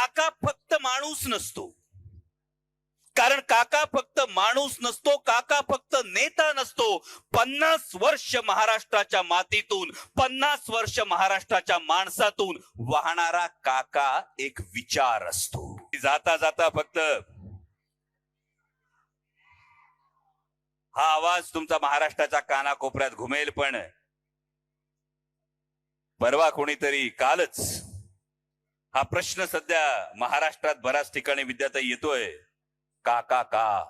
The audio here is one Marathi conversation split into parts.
काका फक्त माणूस नसतो. कारण काका फक्त माणूस नसतो काका फक्त नेता नसतो. पन्नास वर्ष महाराष्ट्राच्या मातीतून पन्नास वर्ष महाराष्ट्राच्या माणसातून वाहणारा काका एक विचार असतो. जाता जाता फक्त हा आवाज तुमचा महाराष्ट्राच्या कानाकोपऱ्यात घुमेल पण परवा कोणीतरी कालच हा प्रश्न सध्या महाराष्ट्रात बऱ्याच ठिकाणी विद्यार्थी येतोय. का का का?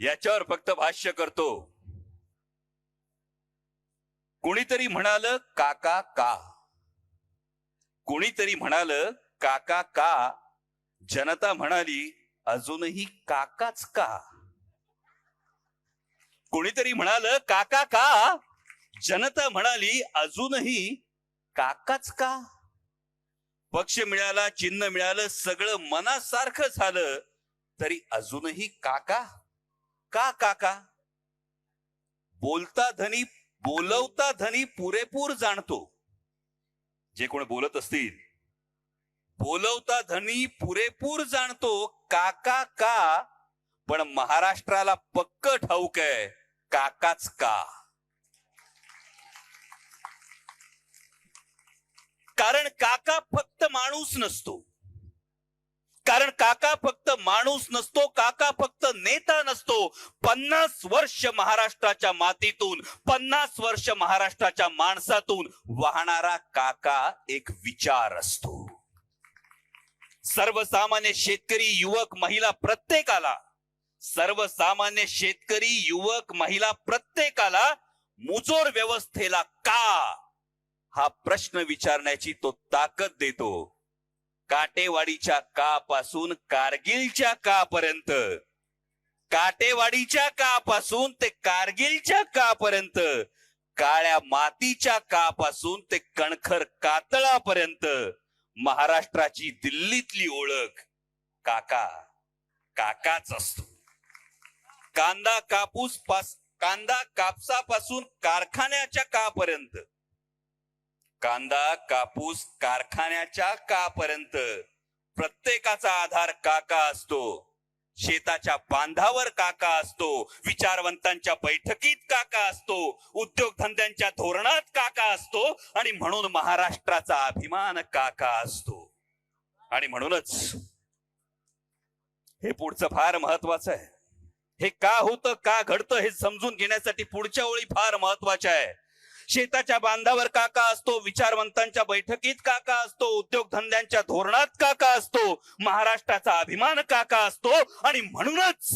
याच्यावर फक्त भाष्य करतो. कुणीतरी म्हणाल काका का? कुणीतरी म्हणाल काका का? जनता म्हणाली अजूनही काकाच का? कोणीतरी म्हणाल काका का? जनता म्हणाली अजूनही काकाच का? पक्ष मिळाला चिन्ह मिळालं सगळं मनासारखं झालं तरी अजूनही काका? का काका? बोलता धनी बोलवता धनी पुरेपूर जाणतो. जे कोण बोलत असतील. बोलवता धनी पुरेपूर जाणतो काका का? पण महाराष्ट्राला पक्क ठाऊक आहे काकाच का? कारण काका फक्त माणूस नसतो. कारण काका फक्त माणूस नसतो काका फक्त नेता नसतो. पन्नास वर्ष महाराष्ट्राच्या मातीतून पन्नास वर्ष महाराष्ट्राच्या माणसातून वाहणारा काका एक विचार असतो. सर्वसामान्य शेतकरी युवक महिला प्रत्येकाला सर्वसामान्य शेतकरी युवक महिला प्रत्येकाला मुजोर व्यवस्थेला का हा प्रश्न विचारण्याची तो ताकद देतो. काटेवाडीच्या का पासून कारगिलच्या का पर्यंत काटेवाडीच्या का पासून ते कारगिलच्या का पर्यंत काळ्या मातीच्या का पासून ते कणखर कातळापर्यंत. महाराष्ट्राची दिल्लीतली ओळख. काका काकाच असतो. कांदा कापूस पास कांदा कापसापासून कारखान्याच्या कापर्यंत. कांदा कापूस कारखान्याच्या कापर्यंत प्रत्येकाचा आधार काका असतो. शेताच्या बांधावर काका असतो. विचारवंतांच्या बैठकीत काका असतो. उद्योगधंद्यांच्या धोरणात काका असतो. आणि म्हणून महाराष्ट्राचा अभिमान काका असतो. आणि म्हणूनच हे पुढचं फार महत्वाचं आहे. हे का होतं का घडतं हे समजून घेण्यासाठी पुढच्या ओळी फार महत्त्वाच्या आहे. शेताच्या बांधावर काका असतो विचारवंतांच्या बैठकीत काका असतो उद्योगधंद्यांच्या धोरणात काका असतो महाराष्ट्राचा अभिमान काका असतो आणि म्हणूनच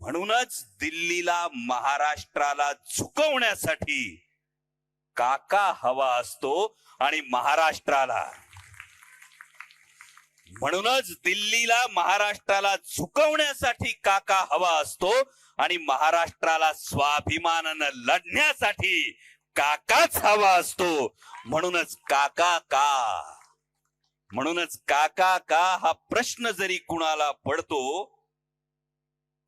म्हणूनच दिल्लीला महाराष्ट्राला झुकवण्यासाठी काका हवा असतो आणि महाराष्ट्राला म्हणूनच दिल्लीला महाराष्ट्राला झुकवण्यासाठी काका हवा असतो आणि महाराष्ट्राला स्वाभिमानानं लढण्यासाठी काकाच हवा असतो? म्हणूनच काका का म्हणूनच काका का हा प्रश्न जरी कुणाला पडतो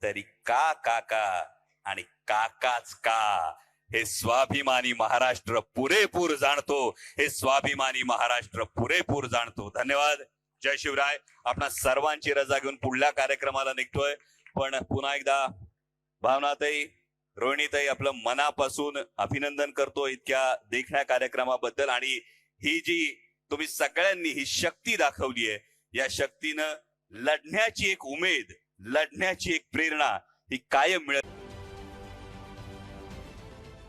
तरी का काका आणि काकाच का हे स्वाभिमानी महाराष्ट्र पुरेपूर जाणतो हे स्वाभिमानी महाराष्ट्र पुरेपूर जाणतो. धन्यवाद. जय शिवराय. आपणा सर्वांची रजा घेऊन पुढल्या कार्यक्रमाला निघतोय. पण पुन्हा एकदा भावनातही रोहिणीताई आपलं मनापासून अभिनंदन करतो इतक्या देखण्या कार्यक्रमाबद्दल. आणि ही जी तुम्ही सगळ्यांनी ही शक्ती दाखवली आहे या शक्तीनं लढण्याची एक उमेद लढण्याची एक प्रेरणा ही कायम मिळत